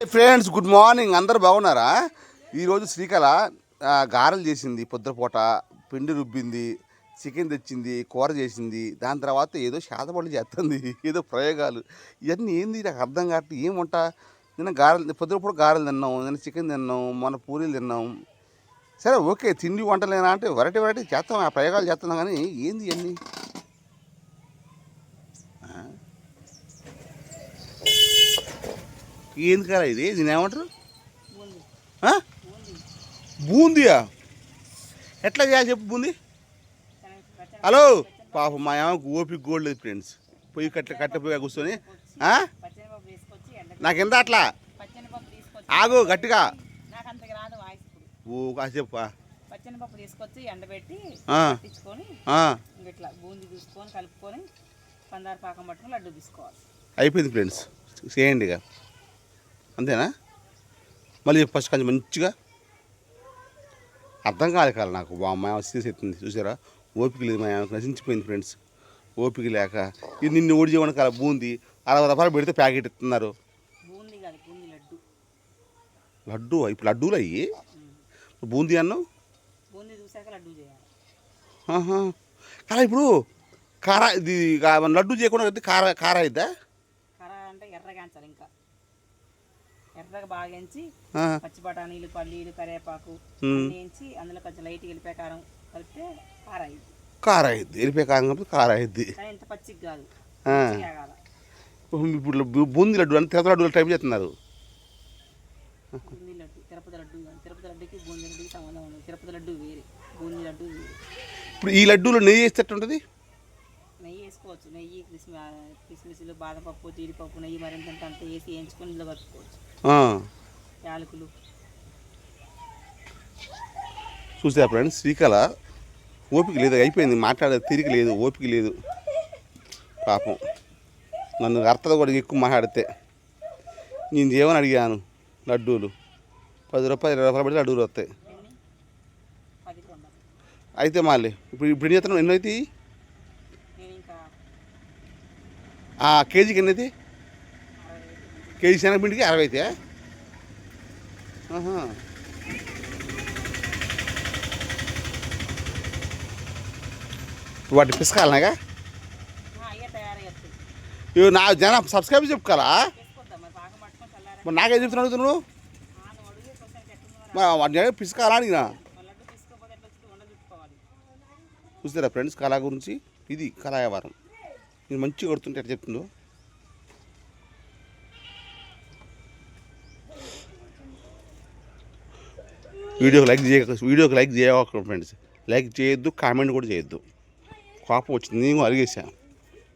Friends good morning. అందరు బాగున్నారా? ఈరోజు శ్రీకళ గారెలు చేసింది పొద్దుపూట పిండి రుబ్బింది చికెన్ తెచ్చింది కూర చేసింది. దాని తర్వాత ఏదో శాతపళ్ళు చేస్తుంది ఏదో ప్రయోగాలు. ఇవన్నీ ఏంది? నాకు అర్థం కాబట్టి ఏం వంట? నిన్న గారెలు పొద్దుపూట గారెలు తిన్నాం నిన్న చికెన్ తిన్నాం మన పూరీలు తిన్నాం. సరే ఓకే తిండి వంటలేనా అంటే వెరైటీ వెరైటీ చేస్తాం ఆ ప్రయోగాలు చేస్తున్నాం కానీ ఏంది ఇవన్నీ? ఏంది కదా ఇది? దీని ఏమంటారు? బూందీయా? ఎట్లా చేయాలి చెప్పు బూందీ? హలో? పాప మా ఏమకు ఓపిక గోల్డ్ లేదు ఫ్రెండ్స్. పొయ్యి కట్ట కట్ట పోయి కూర్చొని ఎండ నాకెంత అట్లా? ఆగు గట్టిగా. నాకు ఓ కాసేపు. పచ్చనిపప్పు తీసుకొచ్చి ఎండబెట్టి పట్టించుకొని ఇట్లా బూందీ తీసుకొని కలుపుకొని పందారు పాకం పట్టుకొని లడ్డు తీసుకోవాలి. అయిపోయింది ఫ్రెండ్స్. చేయండి ఇక. అంతేనా? మళ్ళీ ఫస్ట్ కొంచెం మంచిగా. అర్థం కాదు కాదు నాకు. మా చేసేస్తుంది చూసారా? ఓపిక లేదు మా నశించిపోయింది ఫ్రెండ్స్. ఓపిక లేక ఇది నిన్ను ఓడి చేయడానికి అలా బూంది అరవై రూపాయలు పెడితే ప్యాకెట్ ఇస్తున్నారు. లడ్డు. ఇప్పుడు లడ్డూలు అయ్యి? బూందీ అన్నం. కారా ఇప్పుడు కారా ఇది లడ్డు చేయకుండా కార కార అయిద్దా? ఎర్రగా బాగా ఎంచి పచ్చి బఠానీలు పల్లీలు కరివేపాకు ఎంచి అందులో కొంచెం లైట్ వెళ్ళిపోయి కారం కలిపితే కార అయింది కార వెళ్ళిపోయి కారం కాబట్టి కార ఇంత పచ్చికి కాదు. ఇప్పుడు బూందీ లడ్డు అంటే తిరుపతి లడ్డు టైప్ చేస్తున్నారు. బూందీ లడ్డు తిరుపతి లడ్డు తిరుపతి లడ్డుకి బూందీ లడ్డుకి సంబంధం ఉండదు. తిరుపతి లడ్డు వేరే. బూందీ లడ్డు వేరే. ఇప్పుడు ఈ లడ్డూలో నెయ్యి వేస్తే నెయ్యి వేసుకోవచ్చు నెయ్యి కిస్మి కిస్మిస్లు బాదం పప్పు జీడిపప్పు నెయ్యి మరింత అంత వేసి వేయించుకొని ఇందులో కలుపుకోవచ్చు. ఆ, యాలకులు. చూసా ఫ్రెండ్స్ శ్రీకళ ఓపిక లేదు అయిపోయింది మాట్లాడే తిరిగి లేదు ఓపిక లేదు. పాపం. నన్ను అర్థత కూడా ఎక్కువ మాట్లాడితే. నేను ఏమని అడిగాను? లడ్డూలు. పది రూపాయలు ఇరవై రూపాయలు పెడితే లడ్డూలు వస్తాయి. ఎన్ని? అయితే మళ్ళీ ఇప్పుడు ఇప్పుడు ఏం చేస్తున్నావు? ఎన్ని అవుతాయి నేను ఇంకా ఆ కేజీకి ఎన్ని అవుతాయి అరవై ఐదు కేజీ శనగపిండికి అరవై అయితే. వాటి పిసకాలనాగా ఇవి నా జన సబ్స్క్రైబ్ వేసుకోద్దాం మరి? నాకేం చెప్తున్నావు నువ్వు ఆ, నువ్వు అడుగు కొంచెం ఎట్లుందో మా వాటి పిసకాలా అడిగినా? చూస్తారా ఫ్రెండ్స్ కళా గురించి? ఇది కళా నేను ఇది మంచిగా కొడుతుంటే ఎట్లా చెప్తుందో? వీడియోకి లైక్ చేయ వీడియోకి లైక్ చేయక ఫ్రెండ్స్ లైక్ చేయొద్దు కామెంట్ కూడా చేయొద్దు. కోపం వచ్చింది నేను అడిగేసా